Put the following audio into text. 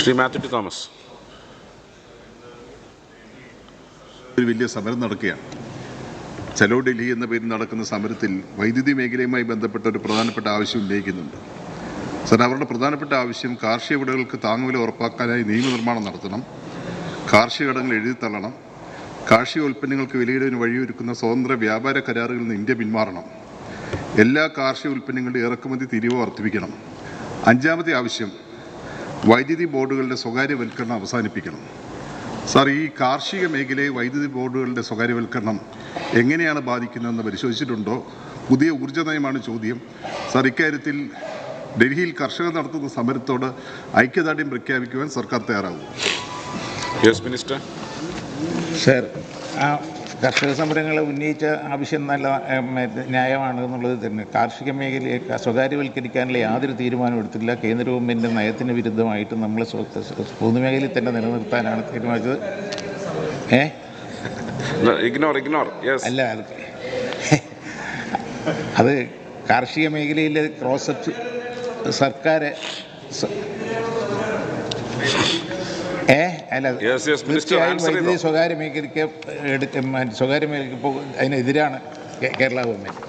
Shri Mathew T Thomas. ഒരു വലിയ സമരം നടക്കുകയാണ്. ചലോ ഡൽഹി എന്ന പേരിൽ നടക്കുന്ന സമരത്തിൽ വൈദ്യുതി മേഖലയുമായി ബന്ധപ്പെട്ട ഒരു പ്രധാനപ്പെട്ട ആവശ്യം ഉന്നയിക്കുന്നുണ്ട്. സാർ അവരുടെ പ്രധാനപ്പെട്ട ആവശ്യം കാർഷിക വിളകൾക്ക് താങ്ങുവില ഉറപ്പാക്കാനായി നിയമനിർമ്മാണം നടത്തണം കാർഷിക കടങ്ങൾ എഴുതിത്തള്ളണം കാർഷിക ഉൽപ്പന്നങ്ങൾക്ക് വിലയിടവിന് വഴിയൊരുക്കുന്ന സ്വതന്ത്ര വ്യാപാര കരാറുകളിൽ നിന്ന് ഇന്ത്യ പിന്മാറണം എല്ലാ കാർഷിക ഉൽപ്പന്നങ്ങളുടെ ഇറക്കുമതി തിരിവ് വർദ്ധിപ്പിക്കണം. അഞ്ചാമത്തെ ആവശ്യം വൈദ്യുതി ബോർഡുകളുടെ സ്വകാര്യവൽക്കരണം അവസാനിപ്പിക്കണം. സാർ ഈ കാർഷിക മേഖലയെ വൈദ്യുതി ബോർഡുകളുടെ സ്വകാര്യവൽക്കരണം എങ്ങനെയാണ് ബാധിക്കുന്നതെന്ന് പരിശോധിച്ചിട്ടുണ്ടോ? പുതിയ ഊർജ നയമാണ് ചോദ്യം. സാർ ഇക്കാര്യത്തിൽ ഡൽഹിയിൽ കർഷകർ നടത്തുന്ന സമരത്തോട് ഐക്യദാർഢ്യം പ്രഖ്യാപിക്കുവാൻ സർക്കാർ തയ്യാറാകും. Yes minister. സർ ആ കർഷക സമരങ്ങളെ ഉന്നയിച്ച ആവശ്യം നല്ല ന്യായമാണ് എന്നുള്ളത് തന്നെ. കാർഷിക മേഖലയെ സ്വകാര്യവൽക്കരിക്കാനുള്ള യാതൊരു തീരുമാനവും എടുത്തില്ല കേന്ദ്ര ഗവൺമെന്റ് നയത്തിന് വിരുദ്ധമായിട്ട് നമ്മൾ പൊതുമേഖലയിൽ തന്നെ നിലനിർത്താനാണ് തീരുമാനിച്ചത്. ഏ? ഇഗ്നോർ ഇഗ്നോർ അല്ല അത് കാർഷിക മേഖലയിലെ ക്രോസ് സർക്കാർ അല്ല തീർച്ചയായും വൈദ്യുതി ചെയ്തോ. സ്വകാര്യ മേഖലയ്ക്ക് എടുക്ക സ്വകാര്യ മേഖലയ്ക്ക് പോകും അതിനെതിരാണ് കേരള ഗവൺമെന്റ്